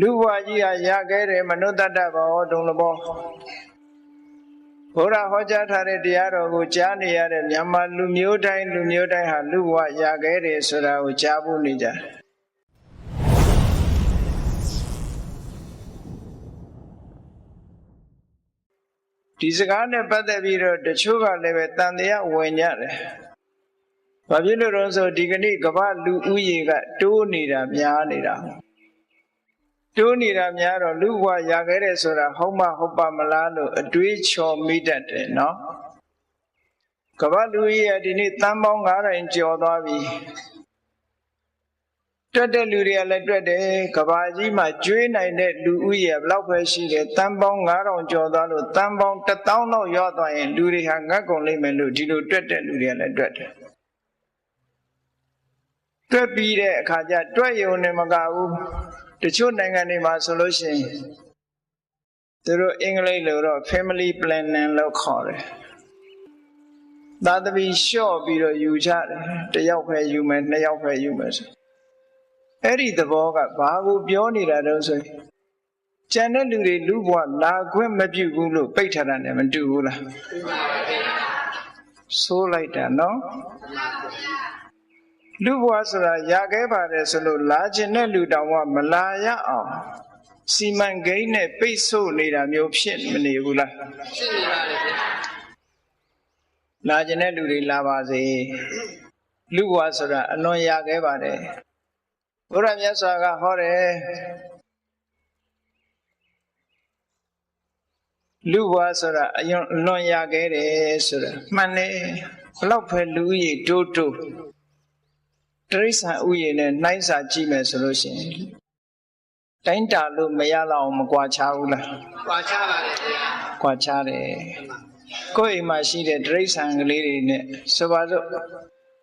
လူဘဝကြီးဟာရခဲ့တဲ့မနုဿတ္တဘောဒုံလဘောဘုရားဟောကြားထားတဲ့တရားတော်ကိုကြားနေရတဲ့မြန်မာလူမျိုးတိုင်းလူမျိုးတိုင်းဟာလူဘဝရခဲ့တယ်ဆိုတာကိုကြားဖို့နေကြတယ်ဒီစကားနဲ့ပတ်သက်ပြီးတော့တချို့ကလည်းပဲတန်တရားဝင်ကြတယ်။ဘာဖြစ်လို့လဲဆိုဒီကနေ့ကမ္ဘာလူဦးရေကတိုးနေတာများနေတာ။ တိုးနေတာများတော့လူဘဝရခဲ့တယ်ဆိုတာဟုတ်မဟုတ်ပါမလားလို့အတွေးချော်မိတတ်တယ်နော်။ကမ္ဘာလူဦးရေကဒီနေ့တန်ပေါင်း9000ကျော်သွားပြီ။တွက်တဲ့လူတွေကလည်းတွက်တယ်ကဘာကြီးမှာကျွေးနိုင်တဲ့လူဦးရေဘယ်လောက်ပဲရှိတယ်တန်ပေါင်း9000ကျော်သွားလို့တန်ပေါင်း1000လောက်ရောက်သွားရင်လူတွေဟာငတ်ကုန်လိမ့်မယ်လို့ဒီလိုတွက်တဲ့လူတွေကလည်းတွက်တယ်တွက်ပြီးတဲ့အခါကျတွက်ယုံနဲ့မကဘူး တချို့နိုင်ငံတွေမှာဆိုလို့ရှိရင်သူတို့အင်္ဂလိပ်လိုတော့ family planning လို့ခေါ်တယ်သာသမီလျှော့ပြီးတော့ယူကြတယ်တယောက်ပဲယူမယ်နှစ်ယောက်ပဲယူမယ်ဆိုအဲ့ဒီသဘောကဘာကိုပြောနေတာတော့ဆိုရင်ကျန်တဲ့လူတွေလူဘဝလာခွင့်မပြုဘူးလို့ပိတ်ထားတာနဲ့မတူဘူးလားဆိုးလိုက်တာနော် လူဘဝဆိုတာရခဲ့ပါတယ်ဆိုလို့လာခြင်းတဲ့လူတောင်မှမလာရအောင်စီမံကိန်းနဲ့ပိတ်ဆို့နေတာမျိုးဖြစ်မနေဘူးလားဖြစ်နေပါတယ်ဗျာလာခြင်းတဲ့လူတွေလာပါစေလူဘဝဆိုတာအလွန်ရခဲ့ပါတယ်ဘုရားမြတ်စွာကဟောတယ်လူဘဝဆိုတာအယွန်အလွန်ရခဲ့တယ်ဆိုတာမှန်တယ်ဘလောက်ပဲလူကြီးတိုးတိုး တရိစ္ဆာန်ဥယျာဉ်နဲ့နှိုင်းစာကြည့်မယ်ဆိုလို့ရှိရင်တိုင်းတာလို့မရလောက်အောင်မကွာခြားဘူးလားကွာချပါတယ်ဗျာကွာခြားတယ်ကိုယ့်အိမ်မှာရှိတဲ့တရိစ္ဆာန်ကလေးတွေနဲ့ဆိုပါစို့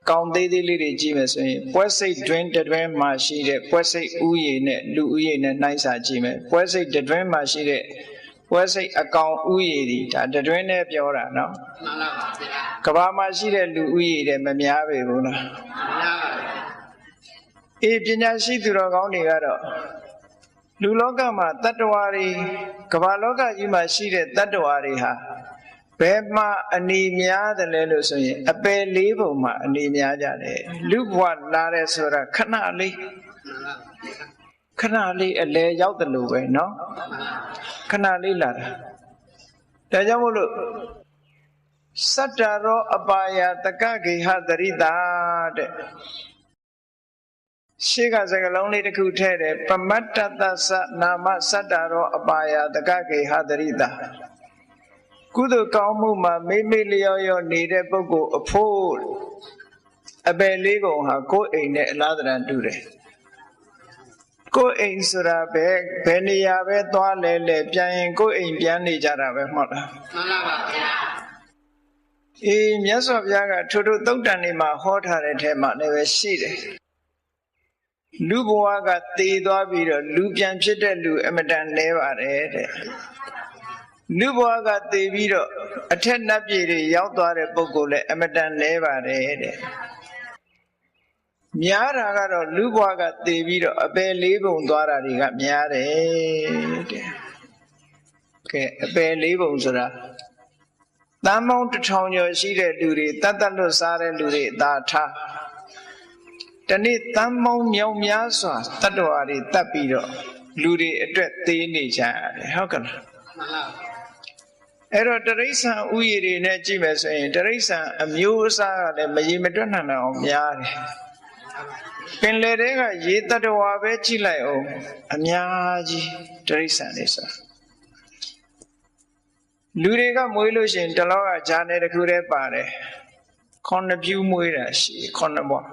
ကောင်းသေးသေးလေးတွေကြည့်မယ်ဆိုရင်ပွဲစိတ်တွင်တတွင်မှာရှိတဲ့ပွဲစိတ်ဥယျာဉ်နဲ့လူဥယျာဉ်နဲ့နှိုင်းစာကြည့်မယ်ပွဲစိတ်တတွင်မှာရှိတဲ့ပွဲစိတ်အကောင်ဥယျာဉ်ဒီဒါတတွင်နဲ့ပြောတာနော်မှန်လားပါဗျာကဘာမှာရှိတဲ့လူဥယျာဉ်တဲ့မများပေဘူးလားများပါတယ် အေးပညာရှိသူတော်ကောင်းတွေကတော့လူလောကမှာတတ္တဝါတွေကမ္ဘာလောကကြီးမှာရှိတဲ့တတ္တဝါတွေဟာဘယ်မှာအနေများတယ်လဲလို့ဆိုရင်အပယ်လေးပုံမှာအနေများကြတယ်လူဘဝလာတယ်ဆိုတာခဏလေး မှန်လားပါဗျာ ခဏလေးအလဲရောက်တယ်လို့ပဲเนาะ မှန်လား ခဏလေးလာတာဒါကြောင့်မို့လို့စတ္တရောအပါယတကဂေဟတရိတာတဲ့ ရှေးကစကလုံးလေးတစ်ခုထည့်တယ်ပမတ္တတသနာမစတ္တရောအပါယတကဂေဟတရိတာကုသိုလ်ကောင်းမှုမှာမိမိလျော်လျော်နေတဲ့ပုဂ္ဂိုလ်အဖို့အပယ်လေးကုန်ဟာကိုယ်အိမ်နဲ့အလားတရန်တူတယ်ကိုယ်အိမ်ဆိုတာပဲဘယ်နေရာပဲသွားလဲလဲပြန်ရင်ကိုယ်အိမ်ပြန်နေကြတာပဲမဟုတ်လားမှန်လားပါဗျာအေးမြတ်စွာဘုရားကထိုထိုသုတ်တန်နေမှာဟောထားတဲ့ထဲမှာလည်းပဲရှိတယ် လူဘဝကတည်သွားပြီးတော့လူပြန်ဖြစ်တဲ့လူအမတန်လဲပါတယ်တဲ့လူဘဝကတည်ပြီးတော့အထက်နတ်ပြည်တွေရောက်သွားတဲ့ပုဂ္ဂိုလ်လည်းအမတန်လဲပါတယ်တဲ့များတာကတော့လူဘဝကတည်ပြီးတော့အပယ်လေးပုံသွားတာတွေကများတယ်တဲ့ကဲအပယ်လေးပုံဆိုတာတန်ပေါင်းတစ်ထောင်ကျော်ရှိတဲ့လူတွေတတ်တတ်လွတ်စားတဲ့လူတွေအသာထား တနေ့တန်ပေါင်းမြောင်များစွာတတ္တဝါတွေတတ်ပြီးတော့လူတွေအတွက်သေးနေကြရတယ်ဟုတ်ကလား မှန်လား အဲ့တော့တရိษံဥယျာဉ်တွေနဲ့ကြည့်မယ်ဆိုရင်တရိษံအမျိုးအစားကလည်းမရေမတွက်နိုင်တော့အောင်များတယ်ပင်လယ်ထဲကရေတတ္တဝါပဲကြည့်လိုက်အောင်အများကြီးတရိษံတွေဆိုတာလူတွေကမွေးလို့ရှိရင်တလောကဂျာနယ်တစ်ခုတည်းပါတယ်ခုနှစ်ပြူးမွေးတာရှိခုနှစ်ဘွား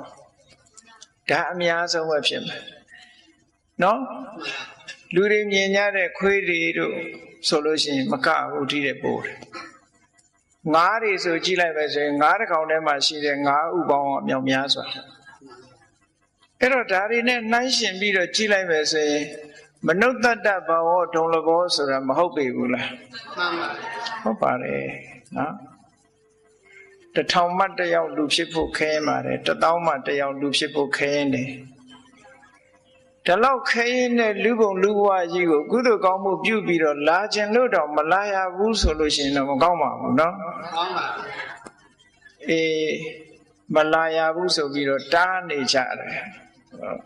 ဒါအများဆုံးပဲဖြစ်မယ်နော်လူတွေမြင်ကြတဲ့ခွေးတွေတို့ဆိုလို့ရှိရင်မကဘူးထိတဲ့ပိုးတယ်ငါးတွေဆိုကြည့်လိုက်ပဲဆိုရင်ငါးတစ်ကောင်ထဲမှာရှိတဲ့ငါးဥပေါင်းအမြောက်များစွာအဲ့တော့ဒါတွေနဲ့နှိုင်းရှင်ပြီးတော့ကြည့်လိုက်ပဲဆိုရင်မနုဿတ္တဘဝဒုံလဘောဆိုတာမဟုတ်ပေဘူးလားမှန်ပါဟုတ်ပါတယ်နော် တထောင်မှတယောက်လူဖြစ်ဖို့ခဲရင်ပါတယ်တသောင်းမှတယောက်လူဖြစ်ဖို့ခဲရင်တယ်တ ဒီလောက်ခဲရင်တဲ့လူပုံလူဘဝကြီးကိုကုသိုလ်ကောင်းမှုပြုပြီးတော့လာခြင်းလို့တော့မလာရဘူးဆိုလို့ရှိရင်တော့မကောင်းပါဘူးเนาะ ကောင်းပါ အေးမလာရဘူးဆိုပြီးတော့တားနေကြတယ်ဟုတ်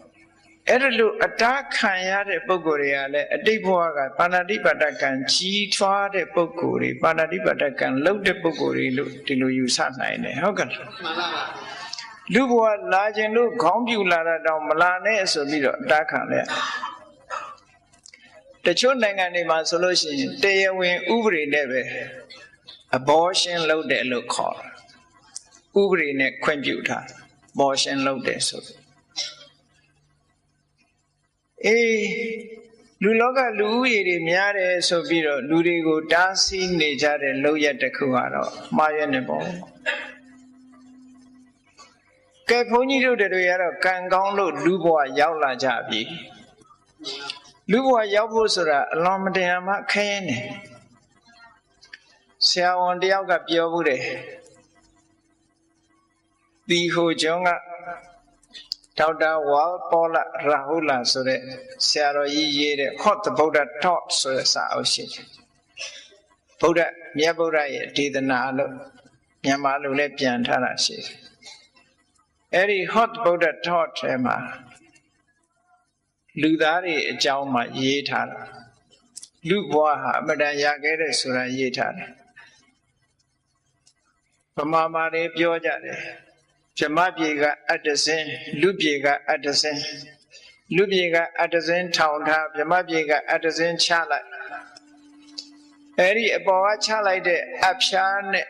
အဲ့ဒါလို့အတားခံရတဲ့ပုံကိုယ်တွေကလည်းအတိတ်ဘဝကပါဏာတိပါဒကံကြီးထွားတဲ့ပုံကိုယ်တွေပါဏာတိပါဒကံလှုပ်တဲ့ပုံကိုယ်တွေလို့ဒီလိုယူဆနိုင်တယ်ဟုတ်ကဲ့လားမှန်ပါပါလူဘဝလာခြင်းလို့ခေါင်းပြူလာတာတောင်မလာနဲ့ဆိုပြီးတော့အတားခံလဲတချို့နိုင်ငံတွေမှာဆိုလို့ရှိရင်တရားဝင်ဥပဒေနဲ့ပဲ abortion လုပ်တယ်လို့ခေါ်တယ်ဥပဒေနဲ့ခွင့်ပြုထား abortion လုပ်တယ်ဆို အေးလူလောကလူဦးရေတွေများတယ်ဆိုပြီးတော့လူတွေကိုတားဆီးနေကြတဲ့လောက်ရက်တစ်ခုကတော့မှားရွက်နေပေါ့ကဲဘုန်းကြီးတို့တွေကတော့ကံကောင်းလို့လူဘဝရောက်လာကြပြီလူဘဝရောက်ဖို့ဆိုတာအလွန်မတရားမှခဲရင်တယ်ဆရာဝန်တယောက်ကပြောဘူးတယ်ဒီဟိုကျောင်းက ဒေါက်တာဝါပေါ်လာရာဟုလာဆိုတဲ့ဆရာတော်ကြီးရေးတဲ့ Hot the Buddha Taught ဆိုတဲ့စာအုပ်ရှိတယ်ဗုဒ္ဓမြတ်ဗုဒ္ဓရဲ့ဒေသနာလို့မြန်မာလိုလည်းပြန်ထားတာရှိတယ်အဲ့ဒီ Hot Buddha Taught ထဲမှာလူသားတွေအကြောင်းမှရေးထားတာလူဘဝဟာအမတန်ရခဲ့တဲ့ဆိုတာရေးထားတယ်ဗမာမာတွေပြောကြတယ် ဇမပြေကအတ္တစင်လူပြေကအတ္တစင်လူပြေကအတ္တစင်ထောင်ထားဇမပြေကအတ္တစင်ချလိုက်အဲ့ဒီအပေါ်ကချလိုက်တဲ့အဖျားနဲ့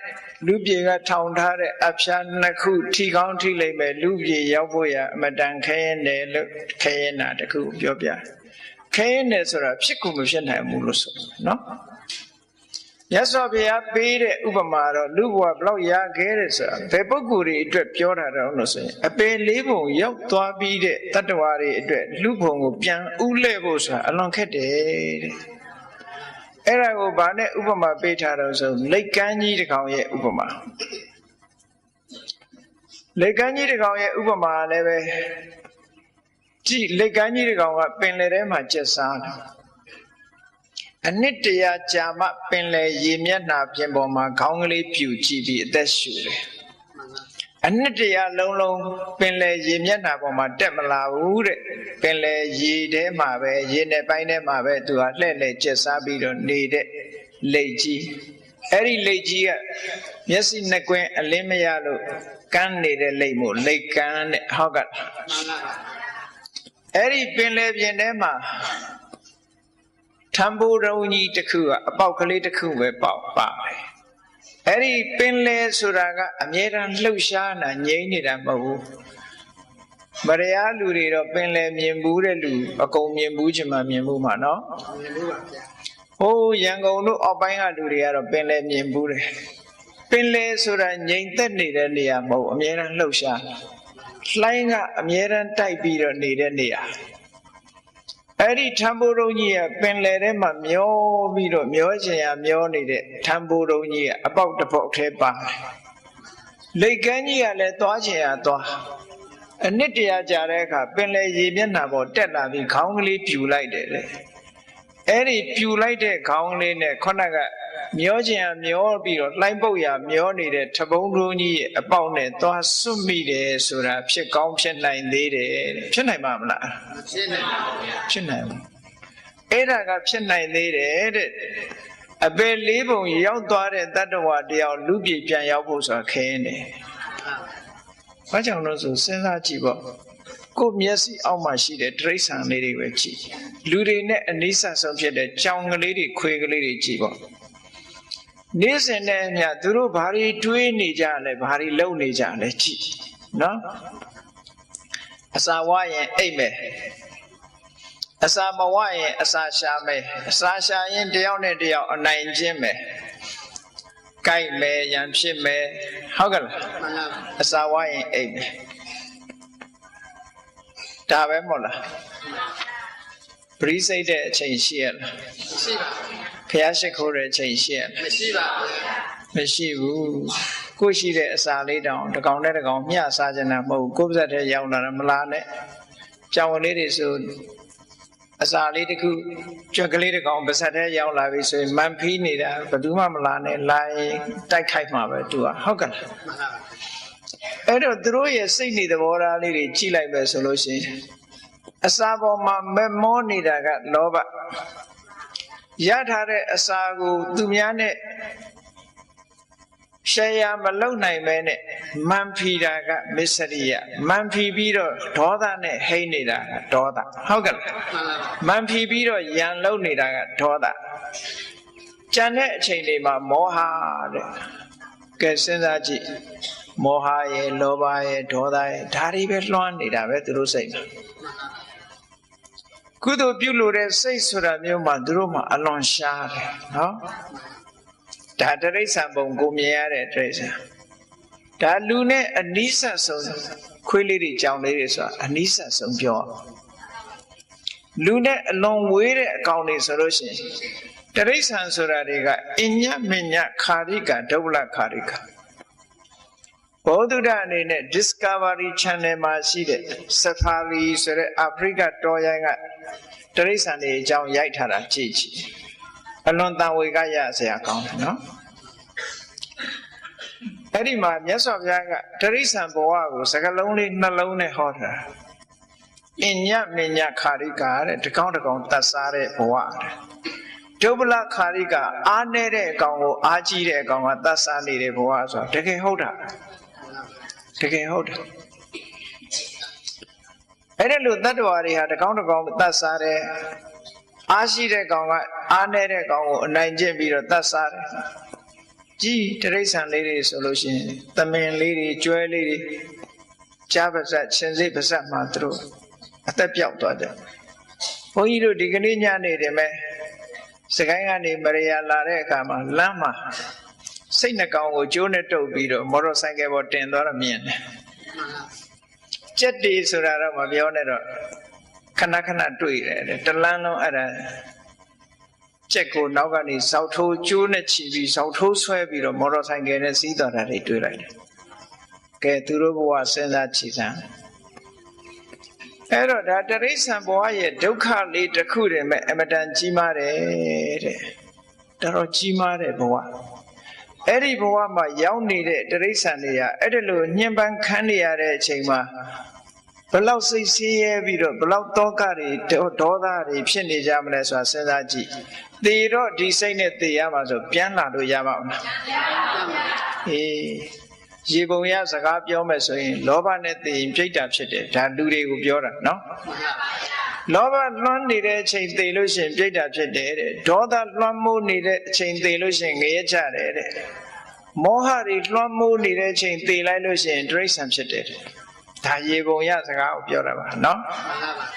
လူပြေကထောင်ထားတဲ့အဖျားနှစ်ခုထိကောင်းထိလိုက်မယ်လူပြေရောက်ဖို့ရအမတန်ခဲရင်တယ်လို့ခဲရင်တာတခုပြောပြခဲရင်တယ်ဆိုတာဖြစ်ကူမဖြစ်နိုင်ဘူးလို့ဆိုတယ်နော် မြတ်စွာဘုရားပေးတဲ့ဥပမာတော့လူဘဝဘလောက်ရခဲ့တဲ့ဆိုတာဘယ်ပုဂ္ဂိုလ်တွေအတွက်ပြောတာတော့လို့ဆိုရင်အပေလေးပုံရောက်သွားပြီးတဲ့တတ္တဝါတွေအတွက်လူဘုံကိုပြန်ဥလဲဖို့ဆိုတာအလွန်ခက်တယ်တဲ့အဲ့ဒါကိုဗာနဲ့ဥပမာပေးထားတော့ဆိုလက်ကမ်းကြီးတစ်ကောင်ရဲ့ဥပမာလက်ကမ်းကြီးတစ်ကောင်ရဲ့ဥပမာလည်းပဲကြည့်လက်ကမ်းကြီးတစ်ကောင်ကပင်လယ်ထဲမှာကျက်စားတယ် အနှစ်တရာကြာမှပင်လယ်ရေမျက်နှာပြင်ပေါ်မှာခေါင်းကလေးပြူကြည့်ပြီးအသက်ရှူတယ်မှန်ပါအနှစ်တရာလုံးလုံးပင်လယ်ရေမျက်နှာပေါ်မှာတက်မလာဘူးတဲ့ပင်လယ်ရေထဲမှာပဲရေနဲ့ပိုင်းထဲမှာပဲသူဟာလှဲ့လှဲ့ကျက်စားပြီးတော့နေတဲ့လိတ်ကြီးအဲ့ဒီလိတ်ကြီးကမျက်စိနှစ်ကွင်းအလင်းမရလို့ကန်းနေတဲ့လိတ်မို့လိတ်ကန်းတဲ့ဟုတ်ကဲ့မှန်ပါပါအဲ့ဒီပင်လယ်ပြင်ထဲမှာ ထံဘူရုံကြီးတစ်ခုကအပေါက်ကလေးတစ်ခုပဲပေါက်ပါတယ်အဲ့ဒီပင်လယ်ဆိုတာကအမြဲတမ်းလှုပ်ရှားနေတာငြိမ့်နေတာမဟုတ်ဘူးမရယားလူတွေတော့ပင်လယ်မြင်ဘူးတဲ့လူအကုန်မြင်ဘူးချင်မှမြင်ဘူးမှာနော်မြင်လို့ပါဗျာဟိုးရန်ကုန်တို့အောက်ပိုင်းကလူတွေကတော့ပင်လယ်မြင်ဘူးတယ်ပင်လယ်ဆိုတာငြိမ်သက်နေတဲ့နေရာမဟုတ်ဘူးအမြဲတမ်းလှုပ်ရှားလှိုင်းကအမြဲတမ်းတိုက်ပြီးတော့နေတဲ့နေရာ အဲ့ဒီထံဘိုးတော်ကြီးကပင်လယ်ထဲမှာမျောပြီးတော့မျောချင်ရမျောနေတဲ့ထံဘိုးတော်ကြီးကအပေါက်တစ်ပေါက်ထဲပါတယ်လိတ်ကန်းကြီးကလည်းသွားချင်ရသွားအနှစ်တရာကြာတဲ့အခါပင်လယ်ရေမျက်နှာပေါ်တက်လာပြီးခေါင်းကလေးပြူလိုက်တယ်လေအဲ့ဒီပြူလိုက်တဲ့ခေါင်းလေးနဲ့ခုနက မျောချင်ရမျောပြီးတော့လှိုင်းပုတ်ရမျောနေတဲ့ထဘုံထုံးကြီးရဲ့အပေါက်နဲ့သွားစွတ်မိတယ်ဆိုတာဖြစ်ကောင်းဖြစ်နိုင်သေးတယ်တဲ့ဖြစ်နိုင်ပါမလားမဖြစ်နိုင်ပါဘူးဗျာဖြစ်နိုင်ဘူးအဲ့ဒါကဖြစ်နိုင်သေးတယ်တဲ့အပေလေးပုံရောက်သွားတဲ့တတ္တဝါတယောက်လူပြည်ပြန်ရောက်ဖို့ဆိုတာခဲနေတယ်ဟုတ်ဘာကြောင့်လို့ဆိုစဉ်းစားကြည့်ပေါ့ကိုယ်မျက်စိအောက်မှာရှိတဲ့တိရစ္ဆာန်လေးတွေပဲကြည့်လူတွေနဲ့အနိစ္စဆုံးဖြစ်တဲ့ကြောင်ကလေးတွေခွေကလေးတွေကြည့်ပေါ့ နေ့စဉ်နဲ့အမျှသူတို့ဘာတွေတွေးနေကြလဲဘာတွေလုပ်နေကြလဲကြည့်နော်အစာဝရင်အိတ်မယ်အစာမဝရင်အစာရှာမယ်အစာရှာရင်တယောက်နဲ့တယောက်အနိုင်ကျင့်မယ်ကြိုက်မယ်ရန်ဖြစ်မယ်ဟုတ်ကဲ့လားမှန်ပါပါအစာဝရင်အိတ်မယ်ဒါပဲမဟုတ်လား ပရိစိတ်တဲ့အချိန်ရှိရလားမရှိပါဘူးဖះရှိခိုးတဲ့အချိန်ရှိရလားမရှိပါဘူးမရှိဘူးကိုယ်ရှိတဲ့အစာလေးတောင်တစ်ကောင်နဲ့တစ်ကောင်မျှစားကြတာမဟုတ်ဘူးကိုယ်ပါဇက်ထဲရောက်လာတာမလားနဲ့ကြောင်လေးတွေဆိုအစာလေးတစ်ခုကြွက်ကလေးတစ်ကောင်ပါဇက်ထဲရောက်လာပြီဆိုရင်မန်ဖီးနေတာဘယ်သူမှမလာနဲ့လာရင်တိုက်ခိုက်မှာပဲသူကဟုတ်ကဲ့လားမှန်ပါပါအဲ့တော့သူတို့ရဲ့စိတ်နေသဘောထားလေးတွေကြည့်လိုက်ပဲဆိုလို့ရှိရင် အစာပေါ်မှာမမောနေတာကလောဘရထားတဲ့အစာကိုသူများနဲ့ရှယ်ယာမလုံနိုင်ပဲနဲ့မန်ဖီတာကမစ္စရိယမန်ဖီပြီးတော့ဒေါသနဲ့ဟိမ့်နေတာကဒေါသဟုတ်ကဲ့လားမှန်ပါပါမန်ဖီပြီးတော့ယံလုံနေတာကဒေါသကြံတဲ့အချိန်တွေမှာမောဟတဲ့ကဲစဉ်းစားကြည့်မောဟရဲ့လောဘရဲ့ဒေါသရဲ့ဒါတွေပဲလွှမ်းနေတာပဲသူတို့စိတ်မှာ ကုသိုလ်ပြုလို့တဲ့စိတ်ဆိုတာမျိုးမှသူတို့မှအလွန်ရှားတယ်နော်ဒါတရိစ္ဆာန်ပုံကိုမြင်ရတဲ့တရိစ္ဆာန်ဒါလူနဲ့အနိစ္စဆုံးခွေးလေးတွေကြောင်လေးတွေဆိုတာအနိစ္စဆုံးပြောအောင်လူနဲ့အလွန်ဝေးတဲ့အကောင်တွေဆိုလို့ရှိရင်တရိษံဆိုတာတွေကအညမညခာရိကဒုဗ္ဗလခာရိက ဘောဓုဒအနေနဲ့ Discovery Channel မှာရှိတဲ့ Safari ဆိုတဲ့အာဖရိကတော်ရိုင်းကတရိษံတွေအကြောင်းရိုက်ထားတာကြည့်ကြည့်အလွန်တန်ဝေကရစရာကောင်းတယ်နော်အဲ့ဒီမှာမြတ်စွာဘုရားကတရိษံဘဝကိုစကလုံးလေးနှလုံးနဲ့ဟောထားတာအညမညခာရိကာတဲ့တကောင်းတကောင်းတတ်စားတဲ့ဘဝတဲ့ဒုဗ္ဗလခာရိကာအားနေတဲ့ကောင်ကိုအားကြီးတဲ့ကောင်ကတတ်စားနေတဲ့ဘဝဆိုတော့တကယ်ဟုတ်တာ တကယ်ဟုတ်တာအဲ့ဒါလို့တတ္တဝါတွေဟာတကောင်းတကောင်းတတ်စားတဲ့အားရှိတဲ့ကောင်ကအားနေတဲ့ကောင်ကိုအနိုင်ကျင့်ပြီးတော့တတ်စားတယ်ကြည်တရိษံလေးတွေဆိုလို့ရှိရင်သမင်လေးတွေကျွဲလေးတွေကြားပါဇက်ရှင်စိတ်ပါဇက်မှာသူတို့အသက်ပြောက်သွားတယ်ဘုန်းကြီးတို့ဒီကနေ့ညနေတယ်မဲ့စကိုင်းကနေမရယာလာတဲ့အခါမှာလမ်းမှာ စိတ်နှကောင်ကိုကျိုးနဲ့တုပ်ပြီးတော့မော်တော်ဆိုင်ကယ်ပေါ်တင်သွားတော့မြင်တယ်ကြက်တီဆိုတာတော့မပြောနဲ့တော့ခဏခဏတွေ့တယ်တဲ့တလန်းလုံးအဲ့ဒါကြက်ကိုနောက်ကနေစောက်ထိုးကျိုးနဲ့ချီပြီးစောက်ထိုးဆွဲပြီးတော့မော်တော်ဆိုင်ကယ်နဲ့စီးသွားတာတွေတွေ့လိုက်တယ်ကဲသူတို့ဘဝစဉ်းစားချီစမ်းအဲ့တော့ဒါတရိษံဘဝရဲ့ဒုက္ခလေးတစ်ခုတည်းမဲ့အမတန်ကြီးမားတယ်တဲ့တော်တော်ကြီးမားတဲ့ဘဝ အဲ့ဒီဘဝမှာရောက်နေတဲ့တရိษံတွေကအဲ့ဒီလိုညှဉ်းပန်းခံနေရတဲ့အချိန်မှာဘလောက်စိတ်ဆင်းရဲပြီးတော့ဘလောက်တောကတွေဒေါသတွေဖြစ်နေကြမလဲဆိုတာစဉ်းစားကြည့်သေတော့ဒီစိတ်နဲ့သေရမှာဆိုပြန်လာလို့ရပါ့မလားအေးရေပုံရစကားပြောမယ်ဆိုရင်လောဘနဲ့သိရင်ပြိတ္တာဖြစ်တယ်ဒါလူတွေကိုပြောတာနော် လောဘလွှမ်းနေတဲ့အချိန်သိလို့ရှိရင်ပြိတ္တာဖြစ်တယ်တဲ့ဒေါသလွှမ်းမိုးနေတဲ့အချိန်သိလို့ရှိရင်ငရဲချတယ်တဲ့မောဟတွေလွှမ်းမိုးနေတဲ့အချိန်သိလိုက်လို့ရှိရင်တိရစ္ဆာန်ဖြစ်တယ်တဲ့ဒါရေပုံရစကားကိုပြောတာပါနော်မှန်ပါပါ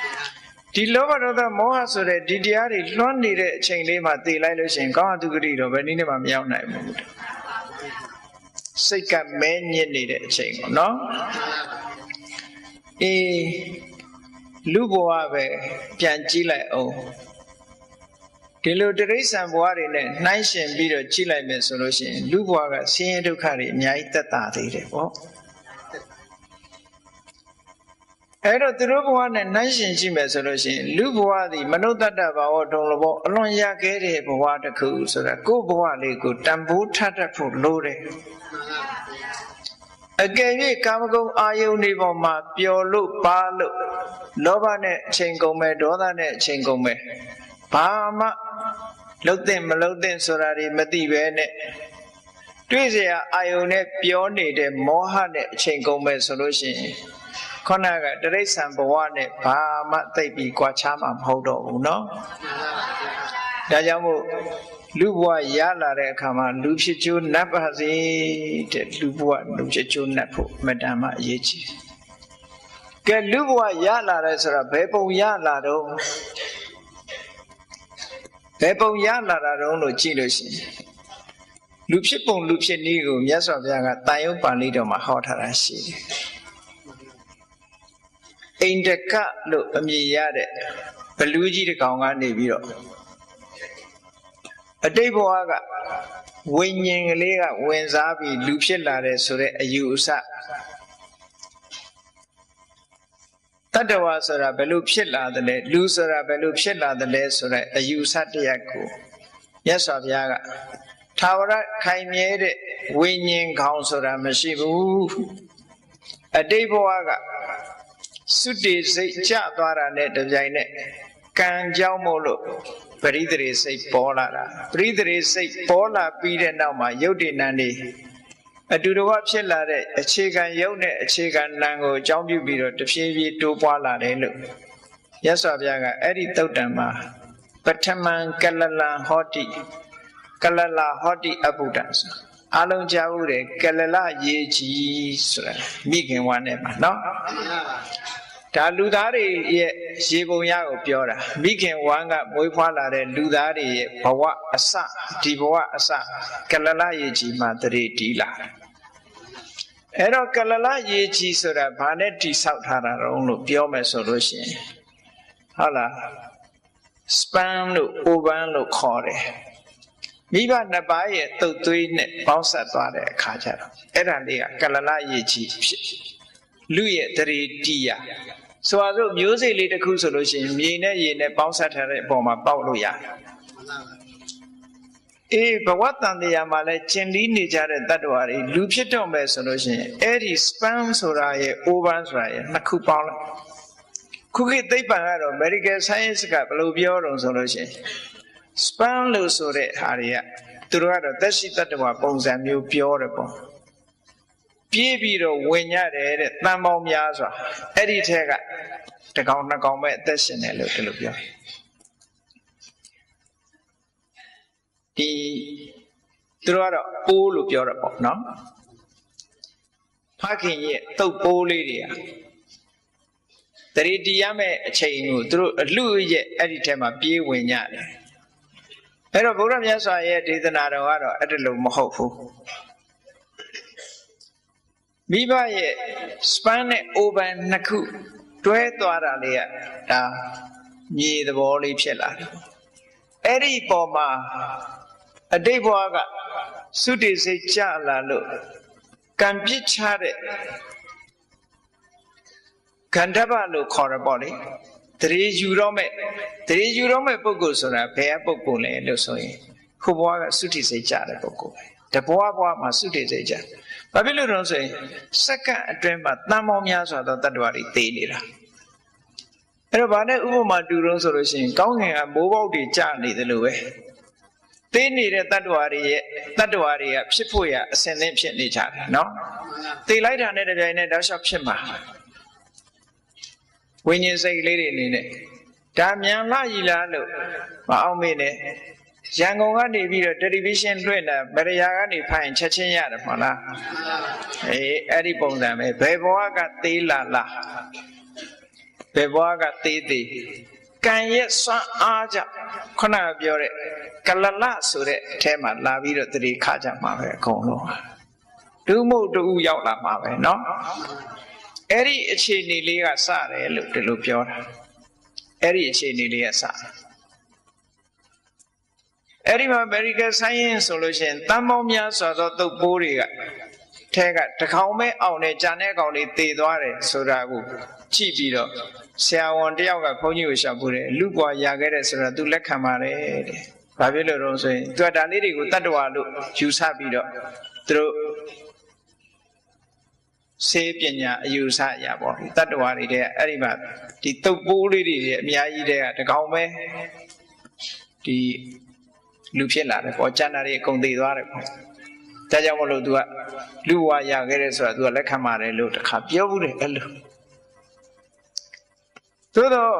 ဒီလောဘဒေါသမောဟဆိုတဲ့ဒီတရားတွေလွှမ်းနေတဲ့အချိန်လေးမှာသိလိုက်လို့ရှိရင်ကောင်းအတုဂတိတော့ဘယ်နည်းနဲ့မှမရောက်နိုင်ဘူးတဲ့စိတ်ကမဲညစ်နေတဲ့အချိန်ပေါ့နော်အေး လူဘဝပဲပြန်ကြည့်လိုက်အောင်ဒီလိုတရိษံဘဝတွေနဲ့နှိုင်းရှင်ပြီးတော့ကြည့်လိုက်မယ်ဆိုလို့ရှိရင်လူဘဝကဆင်းရဲဒုက္ခတွေအများကြီးသက်သာသေးတယ်ပေါ့အဲ့တော့သူတို့ဘဝနဲ့နှိုင်းရှင်ကြည့်မယ်ဆိုလို့ရှိရင်လူဘဝသည်မနုဿတ္တဘာဝတုံလဘောအလွန်ရခဲ့တဲ့ဘဝတစ်ခုဆိုတာကိုယ့်ဘဝလေးကိုတန်ဖိုးထပ်တတ်ဖို့လိုတယ်အကယ်၍ကာမဂုဏ်အာယုန်တွေပေါ်မှာပျော်လို့ပါလို့ လောဘနဲ့အချိန်ကုန်မယ်ဒေါသနဲ့အချိန်ကုန်မယ်ဘာမှလှုပ်တဲ့မလှုပ်တဲ့ဆိုတာတွေမသိပဲနဲ့တွေ့เสียအာယုန်နဲ့ပြောနေတဲ့မောဟနဲ့အချိန်ကုန်မယ်ဆိုလို့ရှိရင်ခုနကတရိษံဘဝနဲ့ဘာမှသိပ်ပြီးကြွားချမှာမဟုတ်တော့ဘူးเนาะဒါကြောင့်မို့လူဘဝရလာတဲ့အခါမှာလူဖြစ်ကျိုးနတ်ပါစေတဲ့လူဘဝလူဖြစ်ကျိုးနတ်ဖို့အမတန်မှအရေးကြီး ကဲလူဘဝရလာတဲ့ဆိုတာဘယ်ပုံရလာတော့ဘယ်ပုံရလာတာတော့လို့ကြည့်လို့ရှိရင်လူဖြစ်ပုံလူဖြစ်နည်းကိုမြတ်စွာဘုရားကတာယုတ်ပါဠိတော်မှာဟောထားတာရှိတယ်အိန္ဒကလို့အမည်ရတဲ့ဘလူးကြီးတစ်ကောင်ကနေပြီးတော့အတိတ်ဘဝကဝိညာဉ်ကလေးကဝင်စားပြီးလူဖြစ်လာတဲ့ဆိုတဲ့အယူအဆ တတ္တဝါဆိုတာဘယ်လိုဖြစ်လာသလဲလူဆိုတာဘယ်လိုဖြစ်လာသလဲဆိုတဲ့အယူဆတရားကိုမြတ်စွာဘုရားကသာဝရခိုင်မြဲတဲ့ဝိညာဉ်ခေါင်းဆိုတာမရှိဘူးအတိတ်ဘဝကသုတေစိတ်ကျသွားတာနဲ့တပြိုင်နက်ကံကြောင့်မို့လို့ပရိသေစိတ်ပေါ်လာတာပရိသေစိတ်ပေါ်လာပြီးတဲ့နောက်မှာယုတ်တိနံနေ အတူတကွဖြစ်လာတဲ့အခြေခံယုတ်နဲ့အခြေခံနံကိုအကြောင်းပြုပြီးတော့တဖြည်းဖြည်းတိုးပွားလာတယ်လို့ရသော်ဘုရားကအဲ့ဒီတုတ်တံမှာပထမံကလလံဟောတိကလလဟောတိအဘုဒ္ဓဆိုအလုံးကြားဦးတယ်ကလလရေကြီးဆိုတာမိခင်ဝါနဲ့မှာနော်မှန်ပါပါဒါလူသားတွေရဲ့ရေပုံရကိုပြောတာမိခင်ဝမ်းကမွေးဖွားလာတဲ့လူသားတွေရဲ့ဘဝအစဒီဘဝအစကလလရေကြီးမှာတရေတီးလာတယ် အဲ့တော့ကလလရေကြီးဆိုတာဘာနဲ့တိဆောက်ထားတာတုံးလို့ပြောမယ်ဆိုလို့ရှိရင်ဟုတ်လားစပန်လို့အိုပန်လို့ခေါ်တယ်မိဘနှစ်ပါးရဲ့တုတ်သွေးနဲ့ပေါင်းဆက်သွားတဲ့အခါကျတော့အဲ့ဒါလေးကကလလရေကြီးဖြစ်လူရဲ့တရေတီးရဆိုပါစို့မျိုးစေ့လေးတစ်ခုဆိုလို့ရှိရင်မြေနဲ့ရေနဲ့ပေါင်းဆက်ထားတဲ့အပေါ်မှာပေါက်လို့ရတယ်မှန်ပါပါ အေးဘဝတန်တရားမှာလဲကျင်လီနေကြတဲ့တ attva တွေလူဖြစ်တော့မယ်ဆိုလို့ရှိရင်အဲ့ဒီ span ဆိုတာရဲ့ over ဆိုတာရဲ့နှစ်ခုပေါင်းလိုက်ခုခေတ်သိပ္ပံကတော့ medical science ကဘယ်လိုပြောတော့ဆိုလို့ရှိရင် span လို့ဆိုတဲ့ဟာတွေကသူတို့ကတော့သက်ရှိတ attva ပုံစံမျိုးပြောတယ်ပေါ့ပြေးပြီးတော့ဝင်ရတယ်တဲ့တန်ပေါင်းများစွာအဲ့ဒီထက်ကတစ်ကောင်နှစ်ကောင်ပဲအသက်ရှင်တယ်လို့ဒီလိုပြောတယ် ဒီသူတို့ကတော့ပိုးလို့ပြောတာပေါ့နော်ဖခင်ရဲ့တုတ်ပိုးလေးတွေကတရီတီရမဲ့အချိန်ကိုသူတို့အလူရဲ့အဲ့ဒီထဲမှာပြေးဝင်ကြတယ်အဲ့တော့ဘုရားမြတ်စွာရဲ့ဒေသနာတော်ကတော့အဲ့ဒါလို့မဟုတ်ဘူးမိဘရဲ့ span နဲ့ open နှစ်ခုတွဲသွားတာလေးကဒါမြေသဘောလေးဖြစ်လာတယ်အဲ့ဒီပေါ်မှာ အတိတ်ဘဝကသုတိစိတ်ကြလာလို့ကံပြစ်ချတဲ့ခန္ဓဗလို့ခေါ်ရပေါ့လေတရေယူတော့မဲ့တရေယူတော့မဲ့ပုဂ္ဂိုလ်ဆိုတာဘယ်အပုဂ္ဂိုလ်လဲလို့ဆိုရင်ခုဘဝကသုတိစိတ်ကြတဲ့ပုဂ္ဂိုလ်ပဲတဘဝဘဝမှာသုတိစိတ်ကြဘာဖြစ်လို့တော့ဆိုရင်စက္ကန့်အတွင်းမှာတန်ပေါင်းများစွာသောတ attva တွေသိနေတာအဲ့တော့ဗာနဲ့ဥပမာတူတော့ဆိုလို့ရှိရင်ကောင်းကင်ကမိုးပေါက်တွေကျနေတယ်လို့ပဲ သိနေတဲ့တ attva တွေရဲ့တ attva တွေကဖြစ်ဖို့ရအစင်သင့်ဖြစ်နေကြတယ်နော်မှန်ပါသိလိုက်တာနဲ့တပြိုင်နက်တောက်လျှောက်ဖြစ်မှာဝိညာဉ်စိတ်ကလေးတွေအနေနဲ့ဒါမြန်လာကြီးလားလို့မအောင်မေးနဲ့ရန်ကုန်ကနေပြီးတော့တယ်လီဗီရှင်းလွှင့်တာမရယာကနေဖိုင်ချက်ချင်းရတယ်မဟုတ်လားမှန်ပါပါအေးအဲ့ဒီပုံစံပဲဘယ်ဘဝကသေးလာလားဘယ်ဘဝကသေးသေး ကံရဲ့စွမ်းအားကြောင့်ခုနကပြောတဲ့ကလလဆိုတဲ့အထဲမှာလာပြီးတော့တတိခါကြမှာပဲအကုန်လုံးဒုမို့တူရောက်လာမှာပဲเนาะအဲ့ဒီအခြေအနေလေးကစတယ်လို့ဒီလိုပြောတာအဲ့ဒီအခြေအနေလေးကစတယ်အဲ့ဒီမှာ medical science ဆိုလို့ရှိရင်တန်ပေါင်းများစွာသောသုတ်ပိုးတွေက ထဲကတစ်ကောင်ပဲအောင်နေဂျန်တဲ့ကောင်လေးတည်သွားတယ်ဆိုတာကိုကြည့်ပြီးတော့ဆရာဝန်တယောက်ကဘုန်းကြီးကိုရှာဖို့တယ်လူပွားရခဲ့တဲ့ဆိုတာ तू လက်ခံပါတယ်တဲ့။ဘာဖြစ်လို့လဲဆိုရင် तू ကဒါလေးတွေကိုတတ္တဝါလို့ယူဆပြီးတော့သူတို့စေပညာအယူဆအရာပေါ့တတ္တဝါတွေတဲ့အဲ့ဒီမှာဒီတုပ်ပိုးလေးတွေအများကြီးတဲ့ကတစ်ကောင်ပဲဒီလူဖြစ်လာတယ်ပေါ့ကျန်တာတွေအကုန်သေးသွားတယ်ပေါ့ ဒါကြောင့်မလို့ तू ကလူဝါရခဲ့တယ်ဆိုတာ तू ကလက်ခံပါတယ်လို့တစ်ခါပြောဘူးတယ်အဲ့လိုသို့တော့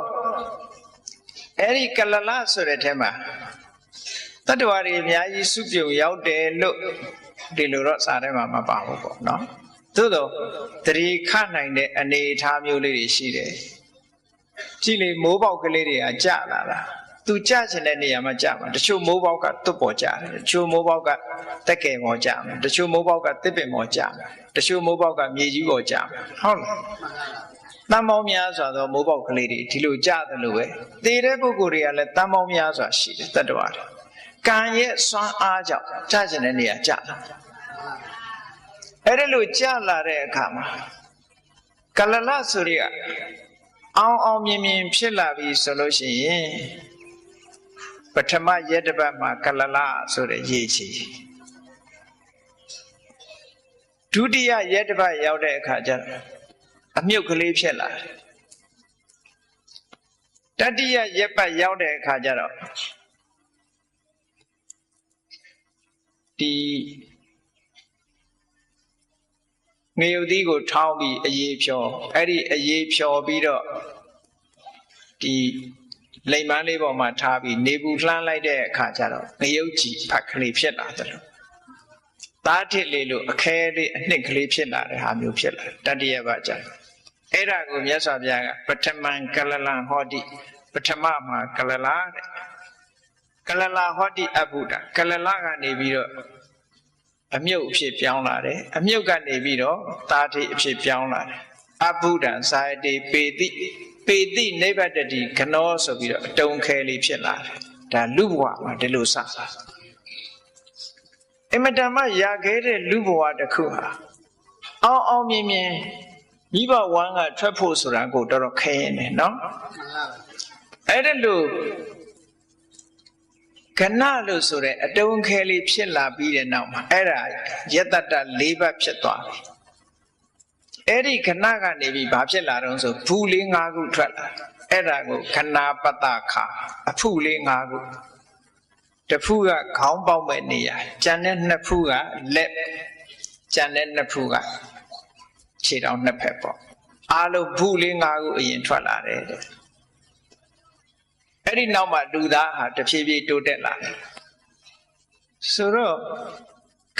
အဲ့ဒီကလလဆိုတဲ့ထဲမှာတတ္တဝါတွေအများကြီးစုပြုံရောက်တယ်လို့ဒီလိုတော့စာထဲမှာမပါဘူးပေါ့နော်သို့တော့တတိခနိုင်တဲ့အနေအထားမျိုးလေးတွေရှိတယ်ကြည့်လေမိုးပေါက်ကလေးတွေကကြလာတာ သူကြချင်တဲ့နေရာမှာကြမှာတချို့မိုးပေါက်ကတွတ်ပေါ်ကြတယ်တချို့မိုးပေါက်ကတက်ကယ်ပေါ်ကြမယ်တချို့မိုးပေါက်ကတစ်ပင်ပေါ်ကြမယ်တချို့မိုးပေါက်ကမြေကြီးပေါ်ကြမယ်ဟုတ်လားတန်ပေါင်းများစွာသောမိုးပေါက်ကလေးတွေဒီလိုကြတယ်လို့ပဲသေတဲ့ပုဂ္ဂိုလ်တွေကလည်းတန်ပေါင်းများစွာရှိတယ်တတ္တဝါတွေကံရဲ့စွမ်းအားကြောင့်ကြကျင်တဲ့နေရာကြတာအဲ့ဒါလို့ကြလာတဲ့အခါမှာကလလဆိုတွေကအောင်အောင်မြင်မြင်ဖြစ်လာပြီဆိုလို့ရှိရင် ပထမရက်တစ်ပတ်မှာကလလဆိုတဲ့ရေးချီဒုတိယရက်တစ်ပတ်ရောက်တဲ့အခါကျတော့အမြုပ်ကလေးဖြစ်လာတယ်တတိယရက်ပတ်ရောက်တဲ့အခါကျတော့ဒီငရုတ်သီးကိုထောင်းပြီးအေးဖြောအဲ့ဒီအေးဖြောပြီးတော့ဒီ လိမ်မန်းလေးပေါ်မှာထားပြီးနေပူလှမ်းလိုက်တဲ့အခါကျတော့ငရုတ်ကြီးဖတ်ကလေးဖြစ်လာတယ်လို့သားထစ်လေးလို့အခဲလေးအနှစ်ကလေးဖြစ်လာတဲ့ဟာမျိုးဖြစ်လာတတိယပါကျတော့အဲ့ဒါကိုမြတ်စွာဘုရားကပထမံကလလံဟောတိပထမမှာကလလာတဲ့ကလလာဟောတိအဘုဒ္ဓကလလာကနေပြီးတော့အမြုပ်အဖြစ်ပြောင်းလာတယ်အမြုပ်ကနေပြီးတော့တာထိအဖြစ်ပြောင်းလာတယ်အဘုဒ္ဓံဇာယတိပေတိ ပေတိနိဗ္ဗတတိခနောဆိုပြီးတော့အတုံခဲလေးဖြစ်လာတယ်ဒါလူဘဝမှာဒီလိုစတာအင်မတန်မှရာခဲတဲ့လူဘဝတစ်ခုဟာအောင်အောင်မြင်မြင်မိဘဝမ်းကထွက်ဖို့ဆိုတာကိုတော်တော်ခဲရင်တယ်နော်မှန်လားအဲ့ဒါလို့ကဏလို့ဆိုတဲ့အတုံးခဲလေးဖြစ်လာပြီးတဲ့နောက်မှာအဲ့ဒါယတတ္တ၄ဘတ်ဖြစ်သွားပြီ အဲ့ဒီကဏကနေပြီးဘာဖြစ်လာတော့ဆိုဘူးလေး၅ခုထွက်လာအဲ့ဒါကိုကဏပတ္တခါအဖုလေး၅ခုတစ်ဖူးကခေါင်းပေါက်မဲ့နေရာကျန်တဲ့နှစ်ဖူးကလက်ကျန်တဲ့နှစ်ဖူးကခြေထောက်နှစ်ဖက်ပေါ့အားလုံးဘူးလေး၅ခုအရင်ထွက်လာတယ်တဲ့အဲ့ဒီနောက်မှာလူသားဟာတဖြည်းဖြည်းတိုးတက်လာတယ်ဆိုတော့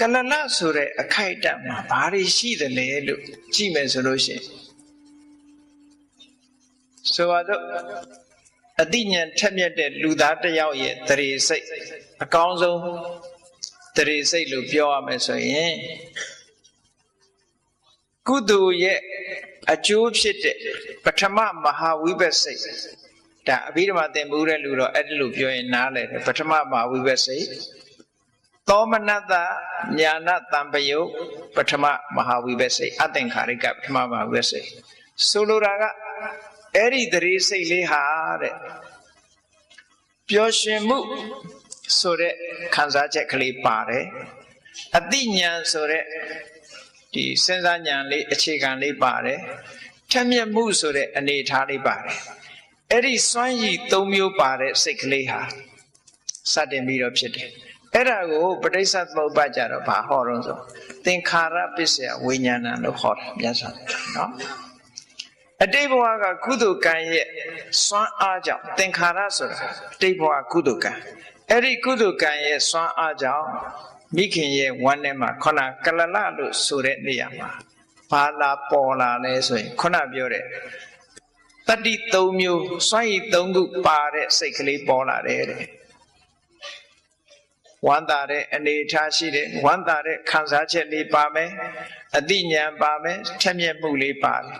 ကလလဆိုတဲ့အခိုက်အတန့်မှာဘာတွေရှိသလဲလို့ကြည့်မယ်ဆိုလို့ရှိရင်ဆိုတော့အတိညာဉ်ထက်မြက်တဲ့လူသားတစ်ယောက်ရဲ့တရေစိတ်အကောင်းဆုံးတရေစိတ်လို့ပြောရမယ်ဆိုရင်ကုသိုလ်ရဲ့အကျိုးဖြစ်တဲ့ပထမမဟာဝိပဿစိတ်ဒါအဘိဓမ္မာသင်မှုတဲ့လူတော့အဲ့ဒီလိုပြောရင်နားလဲတယ်ပထမမှာဝိပဿစိတ် သောမနတညာဏတံပယုတ်ပထမမဟာဝိပဿစိတ်အသင်္ခါရိကပထမမဟာဝိပဿစိတ်ဆိုလိုတာကအဲ့ဒီတရေစိတ်လေးဟာတဲ့ပျော်ရွှင်မှုဆိုတဲ့ခံစားချက်ကလေးပါတယ်အတိညာဏ်ဆိုတဲ့ဒီစဉ်းစားဉာဏ်လေးအခြေခံလေးပါတယ်ထက်မြက်မှုဆိုတဲ့အနေအထားလေးပါတယ်အဲ့ဒီစွမ်းရည်၃မျိုးပါတဲ့စိတ်ကလေးဟာစတင်ပြီးတော့ဖြစ်တယ် အဲ့ဒါကိုပဋိစ္စသမုပ္ပါကြတော့ဘာဟောတော့ဆိုသင်္ခါရပစ္စယဝိညာဏလို့ဟောတာမြတ်စွာဘုရားနော်အတိတ်ဘဝကကုသိုလ်ကံရဲ့စွမ်းအားကြောင့်သင်္ခါရဆိုတာအတိတ်ဘဝကုသိုလ်ကံအဲ့ဒီကုသိုလ်ကံရဲ့စွမ်းအားကြောင့်မိခင်ရဲ့ဝမ်းထဲမှာခဏကလလလို့ဆိုတဲ့နေရာမှာဘာလာပေါ်လာလဲဆိုရင်ခုနပြောတဲ့တတိ၃မျိုးစွန့်ရည်၃ခုပါတဲ့စိတ်ကလေးပေါ်လာတယ်တဲ့ ဝမ်းသာတဲ့အနေအထားရှိတယ်ဝမ်းသာတဲ့ခံစားချက်လေးပါမယ်အတိညာဏ်ပါမယ်ထက်မြက်မှုလေးပါတယ်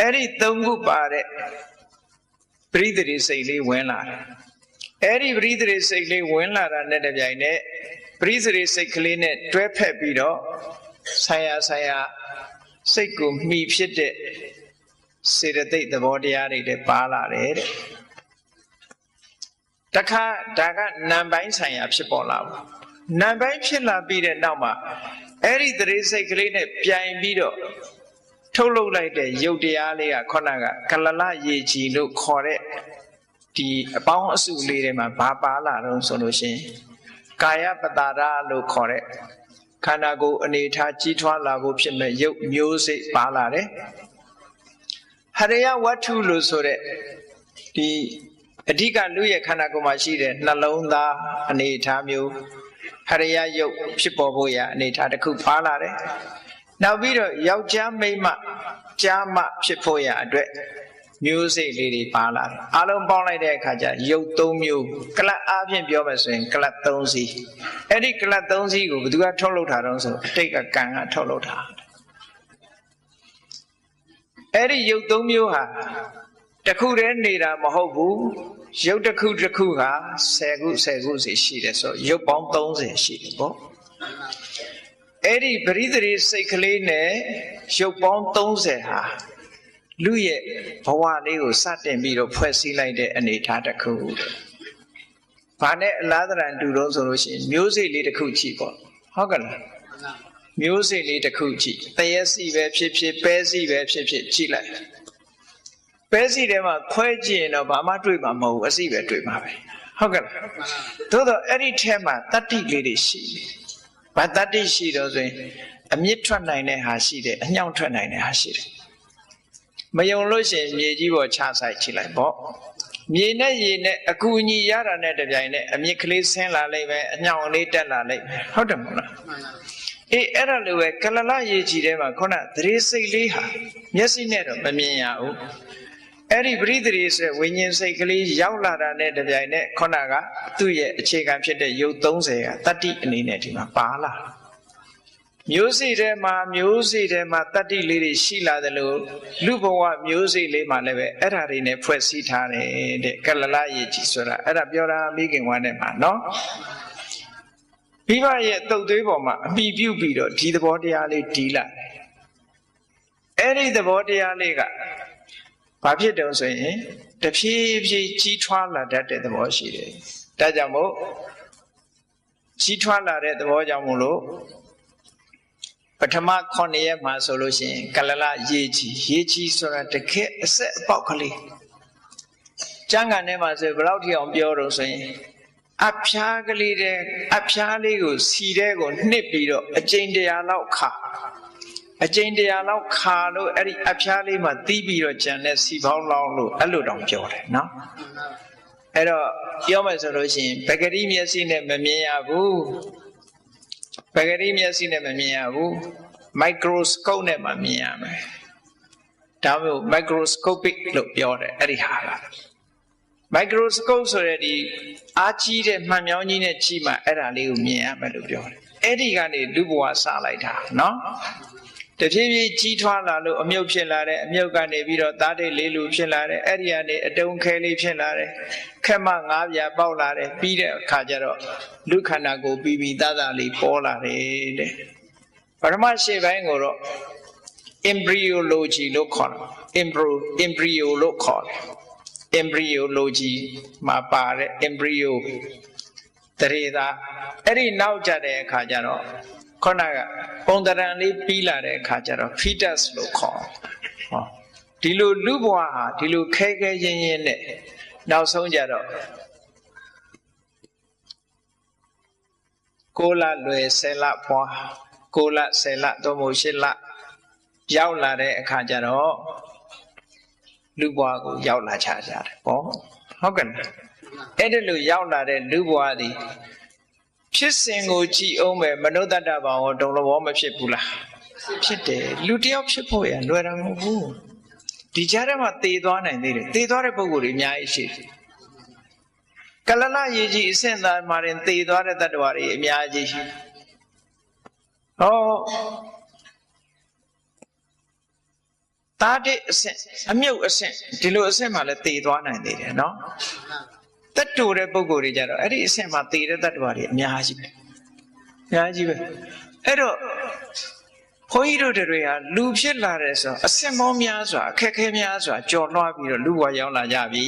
အဲ့ဒီ၃ခုပါတဲ့ပရိသေရိစိတ်လေးဝင်လာတယ်အဲ့ဒီပရိသေရိစိတ်လေးဝင်လာတာနဲ့တပြိုင်နက်ပရိသေရိစိတ်ကလေးနဲ့တွဲဖက်ပြီးတော့ဆာယဆာယစိတ်ကိုမှီဖြစ်တဲ့စေတသိက်သဘောတရားတွေလည်းပါလာတယ်တဲ့ တခါဒါကနံပိုင်းဆိုင်ရာဖြစ်ပေါ်လာဘူးနံပိုင်းဖြစ်လာပြီးတဲ့နောက်မှာအဲ့ဒီသတိစိတ်ကလေးနဲ့ပြိုင်ပြီးတော့ထုတ်လုပ်လိုက်တဲ့ရုပ်တရားလေးကခုနကကလလရေကြည်လို့ခေါ်တဲ့ဒီအပေါင်းအစုလေးတွေမှာဘာပါလာတော့ဆိုလို့ရှိရင်ကာယပတာရလို့ခေါ်တဲ့ခန္ဓာကိုယ်အနေထားကြီးထွားလာဖို့ဖြစ်မဲ့ရုပ်မျိုးစိတ်ပါလာတယ်ဟရိယဝတ္ထုလို့ဆိုတဲ့ဒီ အဓိကလူရဲ့ခန္ဓာကိုယ်မှာရှိတဲ့နှလုံးသားအနေအထားမျိုးဟရိယယုတ်ဖြစ်ပေါ်ဖို့ရအနေအထားတစ်ခုပါလာတယ်။နောက်ပြီးတော့ယောက်ျားမိန်းမကြားမဖြစ်ဖို့ရအတွက်မျိုးစိတ်လေးတွေပါလာတယ်။အလုံးပေါင်းလိုက်တဲ့အခါကျယုတ်၃မျိုးကလတ်အားဖြင့်ပြောမယ်ဆိုရင်ကလတ်၃စီးအဲ့ဒီကလတ်၃စီးကိုဘယ်သူကထုတ်လုပ်တာတော့ဆိုအတိတ်ကကံကထုတ်လုပ်တာအဲ့ဒီရုပ်သုံးမျိုးဟာတစ်ခုတည်းနေတာမဟုတ်ဘူး ရုပ်တစ်ခုတစ်ခုဟာ10ခု10ခုစီရှိတယ်ဆိုရုပ်ပေါင်း30ရှိတယ်ပေါ့အဲ့ဒီပရိသေရိစိတ်ကလေးနဲ့ရုပ်ပေါင်း30ဟာလူရဲ့ဘဝလေးကိုစတင်ပြီးတော့ဖွဲ့စည်းလိုက်တဲ့အနေအထားတစ်ခုတဲ့။ဘာနဲ့အလားတရံတူတော့ဆိုလို့ရှိရင်မျိုးစိတ်လေးတစ်ခုကြည့်ပေါ့။ဟုတ်ကဲ့လားမှန်ပါ။မျိုးစိတ်လေးတစ်ခုကြည့်။တရက်စီပဲဖြစ်ဖြစ်ပဲစီပဲဖြစ်ဖြစ်ကြည့်လိုက်။ ပဲစီထဲမှာခွဲကြည့်ရင်တော့ဘာမှတွေ့မှာမဟုတ်ဘူးအစီပဲတွေ့မှာပဲ။ဟုတ်ကဲ့လားမှန်ပါ။သို့တော့အဲ့ဒီထဲမှာတတ္တိလေးတွေရှိတယ်။ဘာတတ္တိရှိတော့ဆိုရင်အမြင့်ထွက်နိုင်တဲ့ဟာရှိတယ်အညောင်ထွက်နိုင်တဲ့ဟာရှိတယ်။မယုံလို့ရှိရင်မြေကြီးပေါ်ချဆိုင်ကြည့်လိုက်ပေါ့။မြေနဲ့ရေနဲ့အကူအညီရတာနဲ့တပြိုင်နက်အမြင့်ကလေးဆင်းလာလိမ့်မယ်အညောင်လေးတက်လာလိမ့်မယ်ဟုတ်တယ်မဟုတ်လားမှန်ပါအေးအဲ့ဒါလိုပဲကလလရေကြီးထဲမှာခုနသတိစိတ်လေးဟာမျက်စိနဲ့တော့မမြင်ရဘူး အဲ့ဒီပရိသေရီဆိုတဲ့ဝိညာဉ်စိတ်ကလေးရောက်လာတာနဲ့တပြိုင်နက်ခုနကသူ့ရဲ့အခြေခံဖြစ်တဲ့ယုတ်30ကတတ္တိအနေနဲ့ဒီမှာပါလာမျိုးစိထဲမှာမျိုးစိထဲမှာတတ္တိလေးတွေရှိလာတယ်လို့လူဘဝမျိုးစိလေးမှာလည်းပဲအဲ့ဓာတွေနဲ့ဖွဲ့စည်းထားတယ်တဲ့ကလလရေကြီးဆိုတာအဲ့ဒါပြောတာမိခင်ဝမ်းနဲ့မှာနော်မိဘရဲ့အတုတ်သွေးပေါ်မှာအမိပြုတ်ပြီးတော့ဒီသဘောတရားလေးတီးလာတယ်။အဲ့ဒီသဘောတရားလေးက ဘာဖြစ်တုံးဆိုရင်တဖြည်းဖြည်းကြီးထွားလာတတ်တဲ့သဘောရှိတယ်။ဒါကြောင့်မို့ကြီးထွားလာတဲ့သဘောကြောင့်မို့လို့ပထမ9ရက်မှာဆိုလို့ရှိရင်ကလလရေကြီးရေကြီးဆိုတာတကယ်အဆက်အပေါက်ကလေးကျမ်းဂန်ထဲမှာဆိုဘယ်လောက်ထိအောင်ပြောတော့ဆိုရင်အဖျားကလေးတဲ့အဖျားလေးကိုစီတဲ့ကိုနှစ်ပြီးတော့အကျိန်တရာလောက်ခါ အကျိန်တရာလောက်ခါလို့အဲ့ဒီအဖျားလေးမှာတီးပြီးတော့ကြံတဲ့စီပေါင်းလောင်းလို့အဲ့လိုတောင်ပြောတယ်နော်အဲ့တော့ပြောမယ်ဆိုလို့ရှိရင်ပဂတိမျက်စိနဲ့မမြင်ရဘူးပဂတိမျက်စိနဲ့မမြင်ရဘူးမိုက်ခရိုစကုပ်နဲ့မှမြင်ရမယ်ဒါမျိုးမိုက်ခရိုစကိုပစ်လို့ပြောတယ်အဲ့ဒီဟာကမိုက်ခရိုစကုပ်ဆိုတဲ့ဒီအားကြီးတဲ့မှန်မြောင်းကြီးနဲ့ကြည့်မှအဲ့ဒါလေးကိုမြင်ရမယ်လို့ပြောတယ်။အဲ့ဒီကနေလူဘဝစလိုက်တာနော်။ တဖြည်းဖြည်းကြီးထွားလာလို့အမြုပ်ဖြစ်လာတဲ့အမြုပ်ကနေပြီးတော့သားတိတ်လေးလူဖြစ်လာတယ်အဲ့ဒီကနေအတုံးခဲလေးဖြစ်လာတယ်ခက်မငါးပြာပေါက်လာတယ်ပြီးတဲ့အခါကျတော့လူခန္ဓာကိုယ်ပြီးပြီးသားသားလေးပေါ်လာတယ်တဲ့ပထမရှိပိုင်းကိုတော့ embryology လို့ခေါ်တယ် embryo embryo လို့ခေါ်တယ် embryology မှာပါတဲ့ embryo တရေသာအဲ့ဒီနောက်ကြတဲ့အခါကျတော့ ခုနကပုံတရံလေးပြီးလာတဲ့အခါကျတော့ fetus လို့ခေါ်ဟောဒီလိုလူဘဝဟာဒီလိုခဲခဲရင်းရင်းနဲ့နောက်ဆုံးကြတော့ကိုလလွယ်ဆယ်လဘွားကိုလဆယ်လတော့မို့ရှစ်လရောက်လာတဲ့အခါကျတော့လူဘွားကိုရောက်လာချကြတယ်ပေါ့ဟုတ်ကဲ့လားအဲ့ဒီလိုရောက်လာတဲ့လူဘွားသည် ဖြစ်စဉ်ကိုကြည်အောင်ပဲမနုဿတ္တဘာဝတုံလဘောမဖြစ်ဘူးလားဖြစ်တယ်လူတယောက်ဖြစ်ဖို့ရလွယ်တာမဟုတ်ဘူးဒီကြားထဲမှာတည်သွားနိုင်သေးတယ်တည်သွားတဲ့ပုံကိုယ်တွေအများကြီးရှိတယ်ကလလရေကြီးအဆင့်သားမှာရင်တည်သွားတဲ့တ attva တွေအများကြီးရှိဟောသားတဲ့အဆင့်အမြုပ်အဆင့်ဒီလိုအဆင့်မှလည်းတည်သွားနိုင်သေးတယ်နော် တတ်တူတဲ့ပုံကိုယ်တွေကြတော့အဲ့ဒီအဆင့်မှာတည်တဲ့တ attva တွေအများကြီးပဲအများကြီးပဲအဲ့တော့ဘုန်းကြီးတို့တွေဟာလူဖြစ်လာတယ်ဆိုတော့အဆင့်မောင်းများစွာအခက်ခဲများစွာကြော်လွှားပြီးတော့လူဘဝရောက်လာကြပြီ